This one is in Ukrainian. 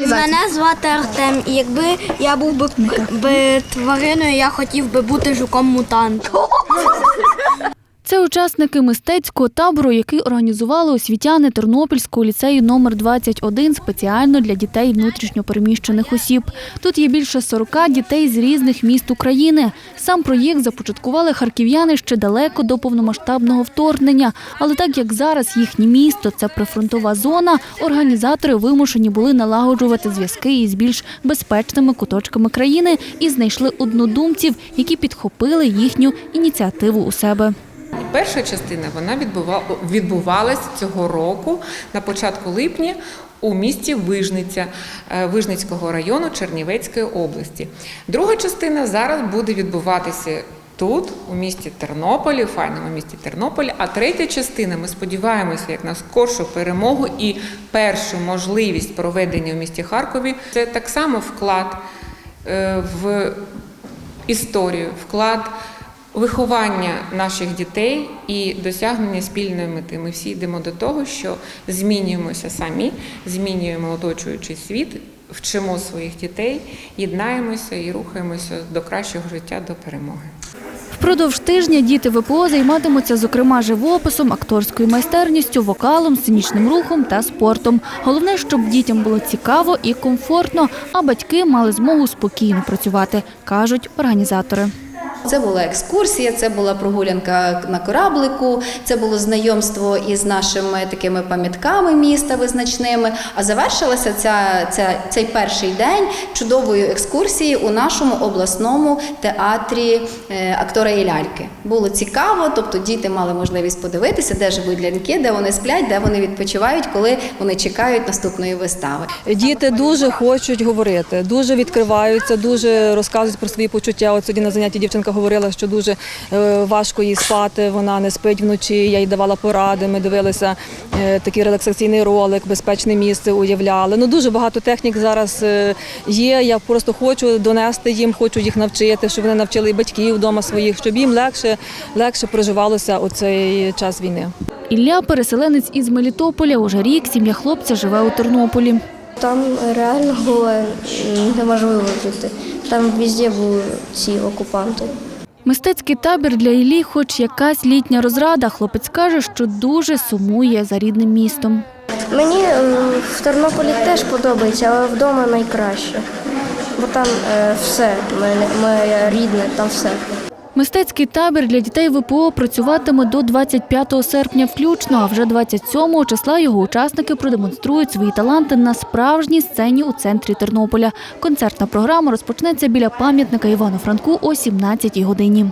Мене звати Артем, і якби я був би, би твариною, я хотів би бути жуком-мутантом. Це учасники мистецького табору, який організували освітяни Тернопільського ліцею номер 21 спеціально для дітей внутрішньопереміщених осіб. Тут є більше 40 дітей з різних міст України. Сам проєкт започаткували харків'яни ще далеко до повномасштабного вторгнення. Але так як зараз їхнє місто це прифронтова зона, організатори вимушені були налагоджувати зв'язки із більш безпечними куточками країни і знайшли однодумців, які підхопили їхню ініціативу у себе. Перша частина вона відбува- відбувалась цього року на початку липня у місті Вижниця е, Вижницького району Чернівецької області. Друга частина зараз буде відбуватися. Тут, у місті Тернополі, файному місті Тернополі, а третя частина, ми сподіваємося, як на скоршу перемогу і першу можливість проведення в місті Харкові. Це так само вклад е, в історію, вклад виховання наших дітей і досягнення спільної мети. Ми всі йдемо до того, що змінюємося самі, змінюємо оточуючий світ, вчимо своїх дітей, єднаємося і рухаємося до кращого життя, до перемоги. Впродовж тижня діти ВПО займатимуться, зокрема, живописом, акторською майстерністю, вокалом, сценічним рухом та спортом. Головне, щоб дітям було цікаво і комфортно, а батьки мали змогу спокійно працювати, кажуть організатори. Це була екскурсія, це була прогулянка на кораблику, це було знайомство із нашими такими пам'ятками міста визначними. А завершилася ця, ця, цей перший день чудовою екскурсією у нашому обласному театрі е, актора і ляльки. Було цікаво, тобто діти мали можливість подивитися, де живуть ляльки, де вони сплять, де вони відпочивають, коли вони чекають наступної вистави. Діти дуже хочуть говорити, дуже відкриваються, дуже розказують про свої почуття. От сьогодні на занятті дівчинка говорила, що дуже е, важко їй спати, вона не спить вночі. Я їй давала поради. Ми дивилися е, такий релаксаційний ролик, безпечне місце уявляли. Ну дуже багато технік зараз е, є. Я просто хочу донести їм, хочу їх навчити, щоб вони навчили і батьків вдома своїх, щоб їм легше, легше проживалося у цей час війни. Ілля – переселенець із Мелітополя. Уже рік сім'я хлопця живе у Тернополі. Там реально було неможливо жити. Там везде були ці окупанти. Мистецький табір для Іллі хоч якась літня розрада. Хлопець каже, що дуже сумує за рідним містом. Мені в Тернополі теж подобається, але вдома найкраще. Бо там е, все, моє рідне, там все. Мистецький табір для дітей ВПО працюватиме до 25 серпня включно, а вже 27 числа його учасники продемонструють свої таланти на справжній сцені у центрі Тернополя. Концертна програма розпочнеться біля пам'ятника Івану Франку о 17 годині.